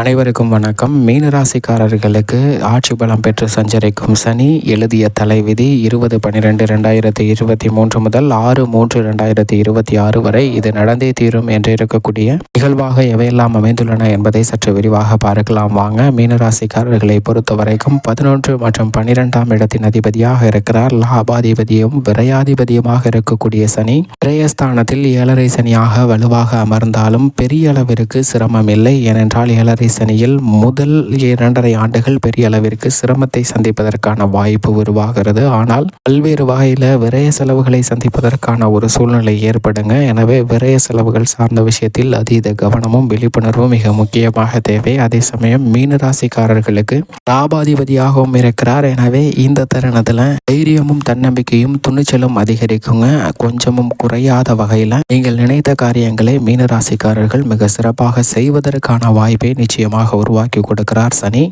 அனைவருக்கும் வணக்கம். மீனராசிக்காரர்களுக்கு ஆட்சி பலம் பெற்று சஞ்சரிக்கும் சனி எழுதிய தலைவிதி இருபது பன்னிரெண்டு ரெண்டாயிரத்தி இருபத்தி மூன்று முதல் ஆறு மூன்று ரெண்டாயிரத்தி இருபத்தி ஆறு வரை இது நடந்தே தீரும் என்று இருக்கக்கூடிய நிகழ்வாக எவையெல்லாம் அமைந்துள்ளன என்பதை சற்று விரிவாக பார்க்கலாம். வாங்க மீனராசிக்காரர்களை பொறுத்த வரைக்கும் பதினொன்று மற்றும் பன்னிரெண்டாம் இடத்தின் அதிபதியாக இருக்கிறார். லாபாதிபதியும் விரையாதிபதியுமாக இருக்கக்கூடிய சனி விரயஸ்தானத்தில் ஏழரை சனியாக வலுவாக அமர்ந்தாலும் பெரிய அளவிற்கு சிரமம் இல்லை. ஏனென்றால் ஏழரை சீசனில் முதல் இரண்டரை ஆண்டுகள் பெரிய அளவிற்கு சிரமத்தை சந்திப்பதற்கான வாய்ப்பு உருவாகிறது. ஆனால் பல்வேறு வகையில் விரய செலவுகளை சந்திப்பதற்கான ஒரு சூழ்நிலை ஏற்படுங்க. எனவே விரய செலவுகள் சார்ந்த விஷயத்தில் அதீத கவனமும் விழிப்புணர்வும் மிக முக்கியமாக தேவை. அதே சமயம் மீன ராசிக்காரர்களுக்கு லாபாதிபதியாகவும் இருக்கிறார். எனவே இந்த தருணத்தில் தைரியமும் தன்னம்பிக்கையும் துணிச்சலும் அதிகரிக்குங்க. கொஞ்சமும் குறையாத வகையில் நீங்கள் நினைத்த காரியங்களை மீனராசிக்காரர்கள் மிக சிறப்பாக செய்வதற்கான வாய்ப்பை விஷயமாக உருவாக்கி கொடுக்கிறார் சனி.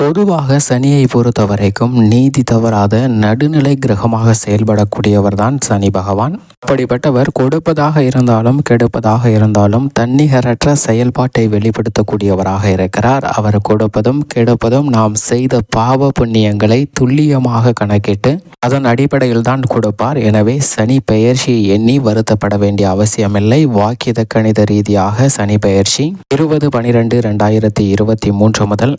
பொதுவாக சனியை பொறுத்த வரைக்கும் நீதி தவறாத நடுநிலை கிரகமாக செயல்படக்கூடியவர் தான் சனி பகவான். அப்படிப்பட்டவர் கொடுப்பதாக இருந்தாலும் கெடுப்பதாக இருந்தாலும் தன்னிகரற்ற செயல்பாட்டை வெளிப்படுத்தக்கூடியவராக இருக்கிறார். அவர் கொடுப்பதும் கெடுப்பதும் நாம் செய்த பாவ புண்ணியங்களை துல்லியமாக கணக்கிட்டு அதன் அடிப்படையில் தான் கொடுப்பார். எனவே சனி பெயர்ச்சியை எண்ணி வருத்தப்பட வேண்டிய அவசியமில்லை. வாக்கியத கணித ரீதியாக சனி பெயர்ச்சி இருபது பனிரெண்டு ரெண்டாயிரத்தி இருபத்தி மூன்று முதல்.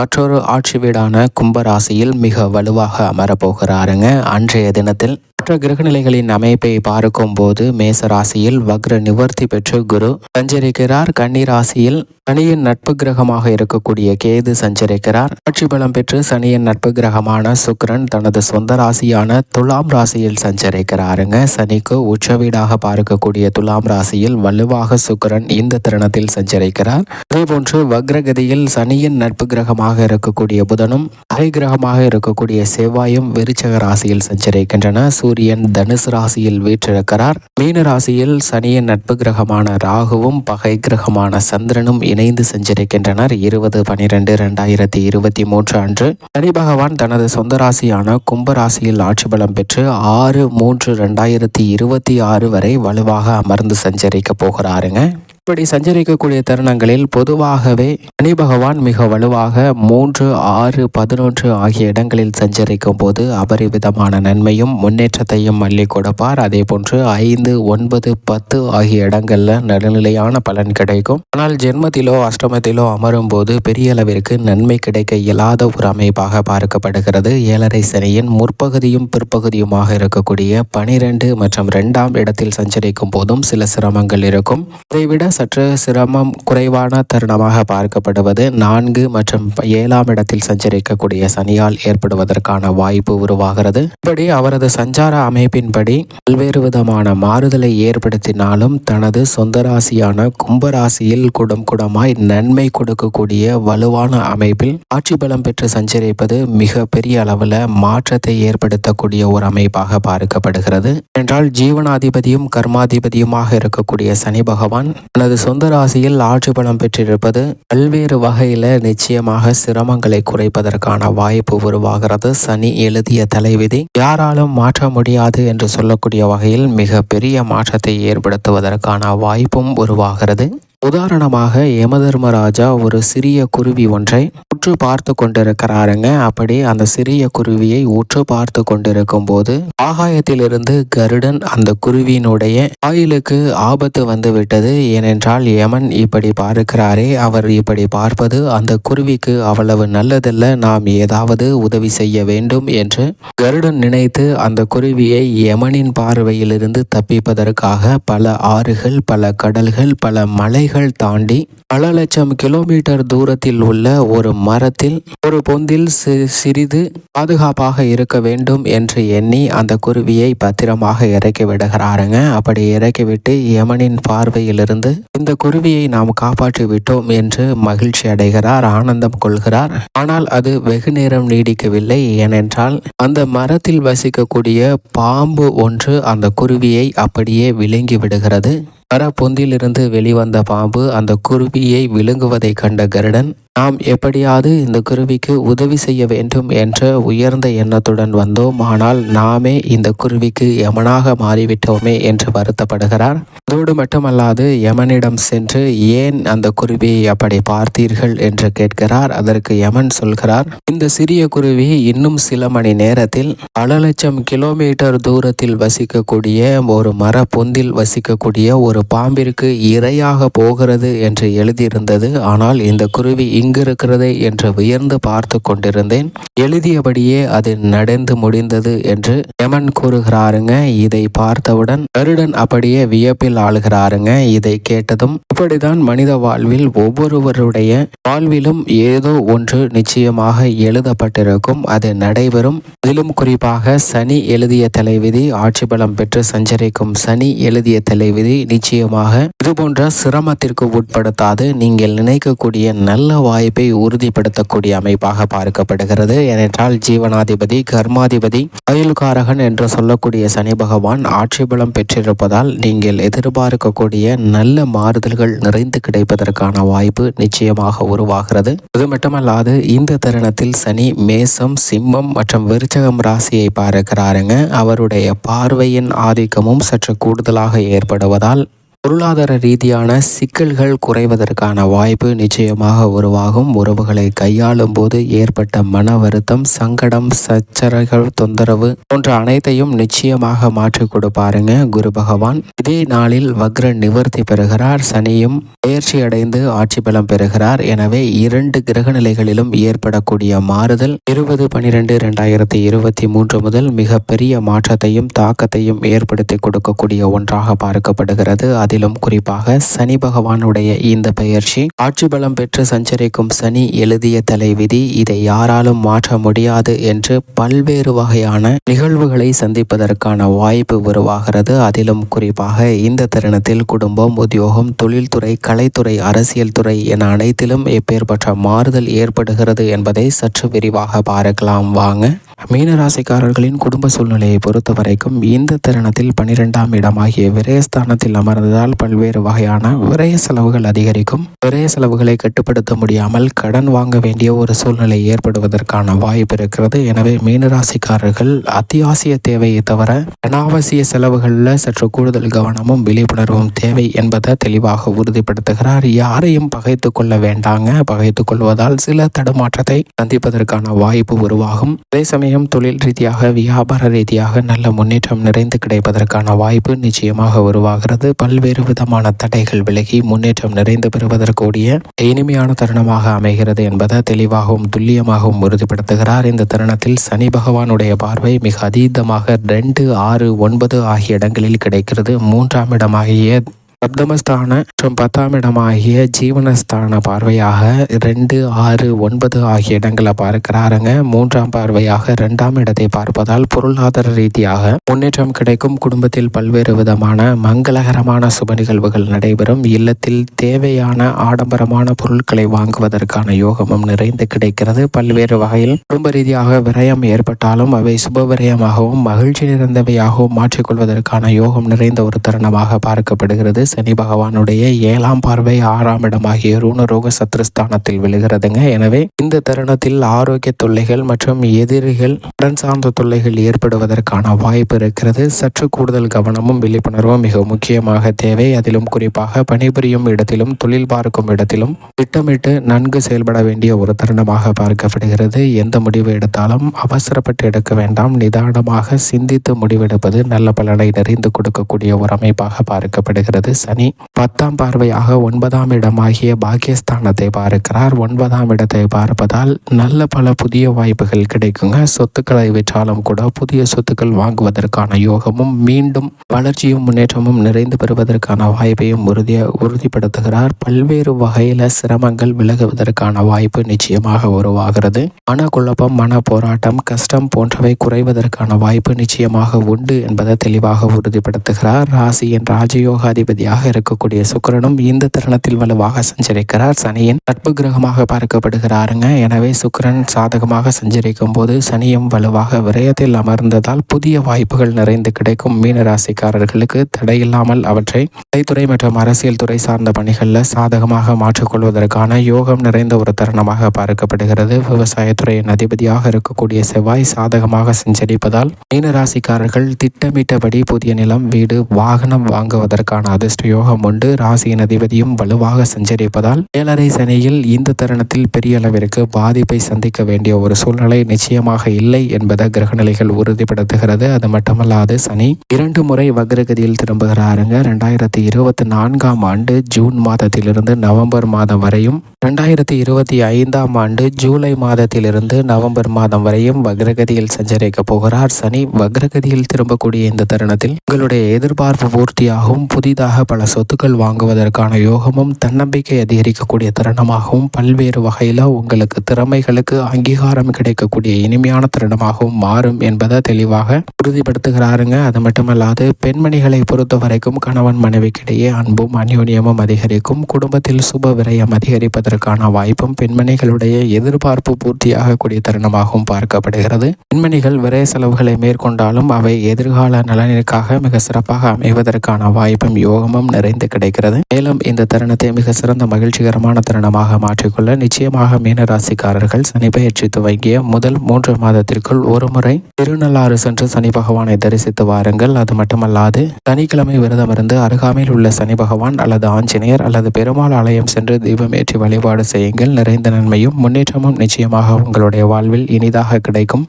மற்றொரு மற்றொரு ஆட்சி வீடான கும்பராசியில் மிக வலுவாக அமரப்போகிறாருங்க அன்றைய தினத்தில் மற்ற கிரகநிலைகளின் அமைப்பை பார்க்கும் போது மேச ராசியில் வக்ர நிவர்த்தி பெற்று குரு சஞ்சரிக்கிறார். கன்னி ராசியில் சனியின் நட்பு கிரகமாக இருக்கக்கூடிய கேது சஞ்சரிக்கிறார். ஆட்சி பலம் பெற்று சனியின் நட்பு கிரகமான சுக்ரன் தனது சொந்த ராசியான துலாம் ராசியில் சஞ்சரிக்கிறாருங்க. சனிக்கு உச்ச வீடாக பார்க்கக்கூடிய துலாம் ராசியில் வலுவாக சுக்ரன் இந்த தருணத்தில் சஞ்சரிக்கிறார். அதே போன்று வக்ரகதியில் சனியின் நட்பு கிரகமாக இருக்கக்கூடிய புதனும் கிரகமாக இருக்கக்கூடிய செவ்வாயும் விருச்சக ராசியில் சஞ்சரிக்கின்றன. சூரியன் தனுசு ராசியில் வீற்றிருக்கிறார். மீன ராசியில் சனியின் நட்பு கிரகமான ராகுவும் பகை கிரகமான சந்திரனும் இணைந்து சஞ்சரிக்கின்றனர். இருபது பனிரெண்டு இரண்டாயிரத்தி இருபத்தி மூன்று அன்று. சனி பகவான் தனது சொந்த ராசியான கும்ப ராசியில் ஆட்சி பலம் பெற்று ஆறு மூன்று ரெண்டாயிரத்தி இருபத்தி ஆறு வரை வலுவாக அமர்ந்து சஞ்சரிக்க போகிறாருங்க. இப்படி சஞ்சரிக்கக்கூடிய தருணங்களில் பொதுவாகவே சனி பகவான் மிக வலுவாக மூன்று ஆறு பதினொன்று ஆகிய இடங்களில் சஞ்சரிக்கும் போது அபரிவிதமான நன்மையும் முன்னேற்றத்தையும் மல்லி கொடுப்பார். அதே போன்று ஐந்து ஒன்பது பத்து ஆகிய இடங்கள்ல நடுநிலையான பலன் கிடைக்கும். ஆனால் ஜென்மத்திலோ அஷ்டமத்திலோ அமரும் போது பெரிய அளவிற்கு நன்மை கிடைக்க இயலாத ஒரு அமைப்பாக பார்க்கப்படுகிறது. ஏழரை சனியின் முற்பகுதியும் பிற்பகுதியுமாக இருக்கக்கூடிய பனிரெண்டு மற்றும் இரண்டாம் இடத்தில் சஞ்சரிக்கும் போதும் சில சிரமங்கள் இருக்கும். இதைவிட சற்று சிரமம் குறைவான தருணமாக பார்க்கப்படுவது நான்கு மற்றும் ஏழாம் இடத்தில் சஞ்சரிக்கக்கூடிய சனியால் ஏற்படுவதற்கான வாய்ப்பு உருவாகிறது. இப்படி அவரது சஞ்சார அமைப்பின்படி பல்வேறு விதமான மாறுதலை ஏற்படுத்தினாலும் தனது சொந்த ராசியான கும்பராசியில் குடம் குடமாய் நன்மை கொடுக்கக்கூடிய வலுவான அமைப்பில் ஆட்சி பலம் பெற்று சஞ்சரிப்பது மிக பெரிய அளவில் மாற்றத்தை ஏற்படுத்தக்கூடிய ஒரு அமைப்பாக பார்க்கப்படுகிறது. என்றால் ஜீவனாதிபதியும் கர்மாதிபதியுமாக இருக்கக்கூடிய சனி பகவான் தனது சொந்த ராசியில் ஆட்சி பலம் பெற்றிருப்பது பல்வேறு வகையில் நிச்சயமாக சிரமங்களை குறைப்பதற்கான வாய்ப்பு உருவாகிறது. சனி எழுதிய தலைவிதி யாராலும் மாற்ற முடியாது என்று சொல்லக்கூடிய வகையில் மிக பெரிய மாற்றத்தை ஏற்படுத்துவதற்கான வாய்ப்பும் உருவாகிறது. உதாரணமாக யமதர்மராஜா ஒரு சிறிய குருவி ஒன்றை உற்று பார்த்து கொண்டிருக்கிறாருங்க. அப்படி அந்த சிறிய குருவியை உற்று பார்த்து கொண்டிருக்கும் போது ஆகாயத்திலிருந்து கருடன் அந்த குருவியினுடைய ஆயிலுக்கு ஆபத்து வந்து விட்டது. ஏனென்றால் யமன் இப்படி பார்க்கிறாரே அவர் இப்படி பார்ப்பது அந்த குருவிக்கு அவ்வளவு நல்லதல்ல. நாம் ஏதாவது உதவி செய்ய வேண்டும் என்று கருடன் நினைத்து அந்த குருவியை யமனின் பார்வையிலிருந்து தப்பிப்பதற்காக பல ஆறுகள் பல கடல்கள் பல மலைகள் தாண்டி பல லட்சம் கிலோமீட்டர் தூரத்தில் உள்ள ஒரு மரத்தில் ஒரு பொந்தில் சிறிது பாதுகாப்பாக இருக்க வேண்டும் என்று எண்ணி அந்த குருவியை பத்திரமாக இறக்கி விடுகிறாருங்க. அப்படி இறக்கிவிட்டு யமனின் பார்வையிலிருந்து இந்த குருவியை நாம் காப்பாற்றி விட்டோம் என்று மகிழ்ச்சி அடைகிறார் ஆனந்தம் கொள்கிறார். ஆனால் அது வெகு நேரம் நீடிக்கவில்லை. ஏனென்றால் அந்த மரத்தில் வசிக்கக்கூடிய பாம்பு ஒன்று அந்த குருவியை அப்படியே விழுங்கி விடுகிறது. மரப்பொந்திலிருந்து வெளிவந்த பாம்பு அந்த குருவியை விழுங்குவதை கண்ட கருடன் நாம் எப்படியாவது இந்த குருவிக்கு உதவி செய்ய வேண்டும் என்ற உயர்ந்த எண்ணத்துடன் வந்தோம். ஆனால் நாமே இந்த குருவிக்கு யமனாக மாறிவிட்டோமே என்று வருத்தப்படுகிறார். அதோடு மட்டுமல்லாது யமனிடம் சென்று ஏன் அந்த குருவியை அப்படி பார்த்தீர்கள் என்று கேட்கிறார். அதற்கு யமன் சொல்கிறார் இந்த சிறிய குருவி இன்னும் சில மணி நேரத்தில் பல லட்சம் கிலோமீட்டர் தூரத்தில் வசிக்கக்கூடிய ஒரு மர பொந்தில் வசிக்கக்கூடிய ஒரு பாம்பிற்கு இரையாக போகிறது என்று எழுதியிருந்தது. ஆனால் இந்த குருவி இங்கிருக்கிறதே என்று வியந்து பார்த்து கொண்டிருந்தேன். எழுதியபடியே அது நடந்து முடிந்தது என்று யமன் கூறுகிறாருங்க. இதை பார்த்தவுடன் கருடன் அப்படியே வியப்பில் ஆளுகிறாருங்க. இதை கேட்டதும் இப்படிதான் மனித வாழ்வில் ஒவ்வொருவருடைய வாழ்விலும் ஏதோ ஒன்று நிச்சயமாக எழுதப்பட்டிருக்கும். அது நடைபெறும். அதிலும் குறிப்பாக சனி எழுதிய தலைவிதி ஆட்சி பலம் பெற்று சஞ்சரிக்கும் சனி எழுதிய தலைவிதி நிச்சயமாக இதுபோன்ற சிரமத்திற்கு உட்படுத்தாது. நீங்கள் நினைக்கக்கூடிய நல்ல வாய்ப்பை உறுதிப்படுத்தக்கூடிய அமைப்பாக பார்க்கப்படுகிறது. ஏனென்றால் ஜீவனாதிபதி கர்மாதிபதி அயல்காரகன் என்று சொல்லக்கூடிய சனி பகவான் ஆட்சி பலம் பெற்றிருப்பதால் நீங்கள் எதிர்பார்க்கக்கூடிய நல்ல மாறுதல்கள் நிறைந்து கிடைப்பதற்கான வாய்ப்பு நிச்சயமாக உருவாகிறது. அது மட்டுமல்லாது இந்த தருணத்தில் சனி மேசம் சிம்மம் மற்றும் விருச்சகம் ராசியை பார்க்கிறாருங்க. அவருடைய பார்வையின் ஆதிக்கமும் சற்று கூடுதலாக ஏற்படுவதால் பொருளாதார ரீதியான சிக்கல்கள் குறைவதற்கான வாய்ப்பு நிச்சயமாக உருவாகும். உறவுகளை கையாளும் போது ஏற்பட்ட மன வருத்தம் சங்கடம் சச்சரகள் தொந்தரவு போன்ற அனைத்தையும் நிச்சயமாக மாற்றி கொடுப்பாருங்க குரு பகவான். இதே நாளில் வக்ர நிவர்த்தி பெறுகிறார். சனியும் பயிற்சி அடைந்து ஆட்சி பலம் பெறுகிறார். எனவே இரண்டு கிரக நிலைகளிலும் ஏற்படக்கூடிய மாறுதல் இருபது பனிரெண்டு இரண்டாயிரத்தி இருபத்தி மூன்று முதல் மிகப்பெரிய மாற்றத்தையும் தாக்கத்தையும் ஏற்படுத்தி கொடுக்கக்கூடிய ஒன்றாக பார்க்கப்படுகிறது. அதிலும் குறிப்பாக சனி பகவானுடைய இந்த பெயர்ச்சி ஆட்சி பலம் பெற்று சஞ்சரிக்கும் சனி எழுதிய தலைவிதி இதை யாராலும் மாற்ற முடியாது என்று பல்வேறு வகையான நிகழ்வுகளை சந்திப்பதற்கான வாய்ப்பு உருவாகிறது. அதிலும் குறிப்பாக இந்த தருணத்தில் குடும்பம் உத்தியோகம் தொழில்துறை கலைத்துறை அரசியல் துறை என அனைத்திலும் எப்பேற்பட்ட மாறுதல் ஏற்படுகிறது என்பதை சற்று விரிவாக பார்க்கலாம். வாங்க. மீனராசிக்காரர்களின் குடும்ப சூழ்நிலையை பொறுத்த வரைக்கும் இந்த தருணத்தில் பனிரெண்டாம் இடமாகிய விரயஸ்தானத்தில் அமர்ந்ததால் பல்வேறு வகையான விரய செலவுகள் அதிகரிக்கும். விரய செலவுகளை கட்டுப்படுத்த முடியாமல் கடன் வாங்க வேண்டிய ஒரு சூழ்நிலை ஏற்படுவதற்கான வாய்ப்பு இருக்கிறது. எனவே மீனராசிக்காரர்கள் அத்தியாவசிய தேவையை தவிர அனாவசிய செலவுகளில் சற்று கூடுதல் கவனமும் விழிப்புணர்வும் தேவை என்பதை தெளிவாக உறுதிப்படுத்துகிறார். யாரையும் பகைத்து கொள்ள வேண்டாங்க. பகைத்து கொள்வதால் சில தடுமாற்றத்தை சந்திப்பதற்கான வாய்ப்பு உருவாகும். அதே சமயம் தொழில் ரீதியாக வியாபார ரீதியாக நல்ல முன்னேற்றம் நிறைந்து கிடைப்பதற்கான வாய்ப்பு நிச்சயமாக உருவாகிறது. பல்வேறு விதமான தடைகள் விலகி முன்னேற்றம் நிறைந்து பெறுவதற்குரிய இனிமையான தருணமாக அமைகிறது என்பதை தெளிவாகவும் துல்லியமாகவும் உறுதிப்படுத்துகிறார். இந்த தருணத்தில் சனி பகவானுடைய பார்வை மிக அதீதமாக ரெண்டு ஆறு ஒன்பது ஆகிய இடங்களில் கிடைக்கிறது. மூன்றாம் இடமாகிய சப்தமஸ்தான மற்றும் பத்தாம் இடமாகிய ஜீவனஸ்தான பார்வையாக ரெண்டு ஆறு ஒன்பது ஆகிய இடங்களை பார்க்கிறாருங்க. மூன்றாம் பார்வையாக இரண்டாம் இடத்தை பார்ப்பதால் பொருளாதார ரீதியாக முன்னேற்றம் கிடைக்கும். குடும்பத்தில் பல்வேறு விதமான மங்களகரமான சுப நிகழ்வுகள் நடைபெறும். இல்லத்தில் தேவையான ஆடம்பரமான பொருட்களை வாங்குவதற்கான யோகமும் நிறைந்து கிடைக்கிறது. பல்வேறு வகையில் குடும்ப ரீதியாக விரயம் ஏற்பட்டாலும் அவை சுப விரயமாகவும் மகிழ்ச்சி நிறைந்தவையாகவும் மாற்றிக்கொள்வதற்கான யோகம் நிறைந்த ஒரு தருணமாக பார்க்கப்படுகிறது. சனி பகவானுடைய ஏழாம் பார்வை ஆறாம் இடமாகிய ரூணரோக சத்ருஸ்தானத்தில் விழுகிறதுங்க. எனவே இந்த தருணத்தில் ஆரோக்கிய தொல்லைகள் மற்றும் எதிரிகள் உடன் சார்ந்த தொல்லைகள் ஏற்படுவதற்கான வாய்ப்பு இருக்கிறது. சற்று கூடுதல் கவனமும் விழிப்புணர்வும் மிக முக்கியமாக தேவை. அதிலும் குறிப்பாக பணிபுரியும் இடத்திலும் தொழில் பார்க்கும் இடத்திலும் திட்டமிட்டு நன்கு செயல்பட வேண்டிய ஒரு தருணமாக பார்க்கப்படுகிறது. எந்த முடிவு எடுத்தாலும் அவசரப்பட்டு எடுக்க வேண்டாம். நிதானமாக சிந்தித்து முடிவெடுப்பது நல்ல பலனை நிறைந்து கொடுக்கக்கூடிய ஒரு அமைப்பாக பார்க்கப்படுகிறது. சனி பத்தாம் பார்வையாக ஒன்பதாம் இடமாகிய பாகியஸ்தானத்தை பார்க்கிறார். ஒன்பதாம் இடத்தை பார்ப்பதால் நல்ல பல புதிய வாய்ப்புகள் கிடைக்குங்க. சொத்துக்களை விற்றாலும் கூட புதிய சொத்துக்கள் வாங்குவதற்கான யோகமும் மீண்டும் வளர்ச்சியும் முன்னேற்றமும் நிறைந்து பெறுவதற்கான வாய்ப்பையும் உறுதிய உறுதிப்படுத்துகிறார். பல்வேறு வகையில சிரமங்கள் விலகுவதற்கான வாய்ப்பு நிச்சயமாக உருவாகிறது. மனக்குழப்பம் மன போராட்டம் கஷ்டம் போன்றவை குறைவதற்கான வாய்ப்பு நிச்சயமாக உண்டு என்பதை தெளிவாக உறுதிப்படுத்துகிறார். ராசியின் ராஜயோக அதிபதியாக இருக்கக்கூடிய சுக்கரனும் இந்த தருணத்தில் வலுவாக சஞ்சரிக்கிறார். சனியின் நட்பு கிரகமாக பார்க்கப்படுகிறாருங்க. எனவே சுக்கிரன் சாதகமாக சஞ்சரிக்கும் போது சனியும் வலுவாக விரயத்தில் அமர்ந்ததால் புதிய வாய்ப்புகள் நிறைந்து கிடைக்கும். மீன ராசிக்காரர்களுக்கு தடையில்லாமல் அவற்றை கலைத்துறை மற்றும் அரசியல் துறை சார்ந்த பணிகளில் சாதகமாக மாற்றிக்கொள்வதற்கான யோகம் நிறைந்த ஒரு தருணமாக பார்க்கப்படுகிறது. விவசாயத்துறையின் அதிபதியாக இருக்கக்கூடிய செவ்வாய் சாதகமாக சஞ்சரிப்பதால் மீனராசிக்காரர்கள் திட்டமிட்டபடி புதிய நிலம் வீடு வாகனம் வாங்குவதற்கான அதிர்ஷ்ட யோகம் உண்டு. ராசியின் அதிபதியும் வலுவாக சஞ்சரிப்பதால் ஏழரை சனியில் இந்த தருணத்தில் பெரிய அளவிற்கு பாதிப்பை சந்திக்க வேண்டிய ஒரு சூழ்நிலை நிச்சயமாக இல்லை என்பதை கிரகநிலைகள் உறுதிப்படுத்துகிறது. அது மட்டுமல்லாது சனி இரண்டு முறை வக்ரகதியில் திரும்புகிறாருங்க. ரெண்டாயிரத்தி இருபத்தி நான்காம் ஆண்டு ஜூன் மாதத்திலிருந்து நவம்பர் மாதம் வரையும் ரெண்டாயிரத்தி இருபத்தி ஐந்தாம் ஆண்டு ஜூலை மாதத்திலிருந்து நவம்பர் மாதம் வரையும் வக்ரகதியில் சஞ்சரிக்க போகிறார். சனி வக்ரகதியில் திரும்பக்கூடிய இந்த தருணத்தில் உங்களுடைய எதிர்பார்ப்பு பூர்த்தியாகவும் புதிதாக பல சொத்துக்கள் வாங்குவதற்கான யோகமும் தன்னம்பிக்கை அதிகரிக்கக்கூடிய தருணமாகவும் பல்வேறு வகையில் உங்களுக்கு திறமைகளுக்கு அங்கீகாரம் கிடைக்கக்கூடிய இனிமையான தருணமாகவும் மாறும் என்பதை தெளிவாக உறுதிப்படுத்துகிறாருங்க. அது மட்டுமல்லாது பெண்மணிகளை பொறுத்த வரைக்கும் கணவன் மனைவிக்கிடையே அன்பும் அந்யோன்யமும் அதிகரிக்கும். குடும்பத்தில் சுப விரயம் அதிகரிப்பதற்கான வாய்ப்பும் பெண்மணிகளுடைய எதிர்பார்ப்பு பூர்த்தியாகக்கூடிய தருணமாகவும் பார்க்கப்படுகிறது. பெண்மணிகள் விரய செலவுகளை மேற்கொண்டாலும் அவை எதிர்கால நலனிற்காக மிக சிறப்பாக அமைவதற்கான வாய்ப்பும் யோகமும் நிறைந்து கிடைக்கிறது. மேலும் இந்த தருணத்தை மிக சிறந்த மகிழ்ச்சிகரமான தருணமாக மாற்றிக்கொள்ள நிச்சயமாக மீனராசிக்காரர்கள் சனி பயிற்சி துவங்கிய முதல் மூன்று மாதத்திற்குள் ஒரு முறை திருநள்ளாறு சென்று சனி பகவானை தரிசித்து வாருங்கள். அது மட்டுமல்லாது சனிக்கிழமை விரதமிருந்து அருகாமையில் உள்ள சனி பகவான் அல்லது ஆஞ்சநேயர் அல்லது பெருமாள் ஆலயம் சென்று தீபமேற்றி வழிபாடு செய்யுங்கள். நிறைந்த நன்மையும் முன்னேற்றமும் நிச்சயமாக உங்களுடைய வாழ்வில் இனிதாக கிடைக்கும்.